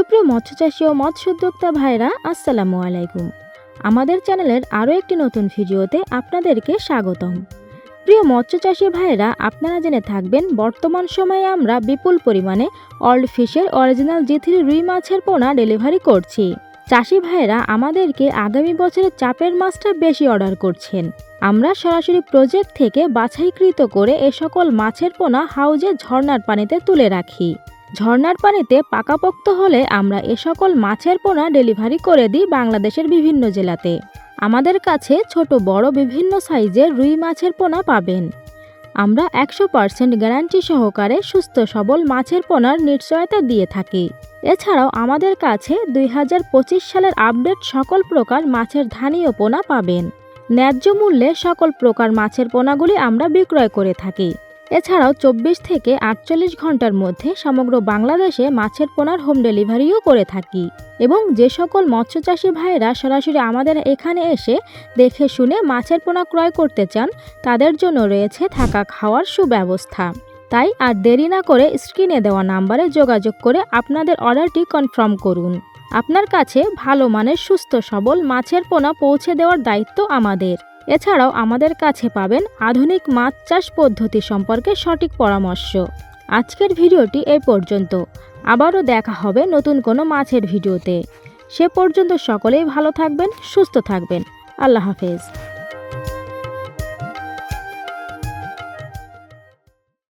মৎস্যচাষী ও মৎস্য উদ্যোক্তা ভাইরা আসসালামু আলাইকুম। আমাদের চ্যানেলের আরও একটি নতুন ভিডিওতে আপনাদেরকে স্বাগতম। প্রিয় মৎস্যচাষী ভাইরা আপনারা জেনে থাকবেন, বর্তমান সময়ে আমরা বিপুল পরিমাণে অল্ড ফিশের অরিজিনাল জিথির রুই মাছের পোনা ডেলিভারি করছি। চাষি ভাইরা আমাদেরকে আগামী বছরের চাপের মাছটা বেশি অর্ডার করছেন। আমরা সরাসরি প্রজেক্ট থেকে বাছাইকৃত করে এ সকল মাছের পোনা হাউজে ঝর্ণার পানিতে তুলে রাখি। ঝর্ণার পানিতে পাকাপোক্ত হলে আমরা এ সকল মাছের পোনা ডেলিভারি করে দিই বাংলাদেশের বিভিন্ন জেলাতে। আমাদের কাছে ছোট, বড়, বিভিন্ন সাইজের রুই মাছের পোনা পাবেন। আমরা একশো পার্সেন্ট গ্যারান্টি সহকারে সুস্থ, সবল মাছের পোনার নিশ্চয়তা দিয়ে থাকি। এছাড়াও আমাদের কাছে দুই হাজার পঁচিশ সালের আপডেট সকল প্রকার মাছের ধানীয় পোনা পাবেন। ন্যায্য মূল্যে সকল প্রকার মাছের পোনাগুলি আমরা বিক্রয় করে থাকি। এছাড়াও চব্বিশ থেকে আটচল্লিশ ঘণ্টার মধ্যে সমগ্র বাংলাদেশে মাছের পোনার হোম ডেলিভারিও করে থাকি। এবং যে সকল মৎস্যচাষী ভাইরা সরাসরি আমাদের এখানে এসে দেখে শুনে মাছের পোনা ক্রয় করতে চান, তাদের জন্য রয়েছে থাকা খাওয়ার সুব্যবস্থা। তাই আর দেরি না করে স্ক্রিনে দেওয়া নাম্বারে যোগাযোগ করে আপনাদের অর্ডারটি কনফার্ম করুন। আপনার কাছে ভালো মানের সুস্থ সবল মাছের পোনা পৌঁছে দেওয়ার দায়িত্ব আমাদের। এছাড়াও আমাদের কাছে পাবেন আধুনিক মাছ চাষ পদ্ধতি সম্পর্কে সঠিক পরামর্শ। আজকের ভিডিওটি এ পর্যন্ত। আবারও দেখা হবে নতুন কোনো মাছের ভিডিওতে। সে পর্যন্ত সকলেই ভালো থাকবেন, সুস্থ থাকবেন। আল্লাহ হাফেজ।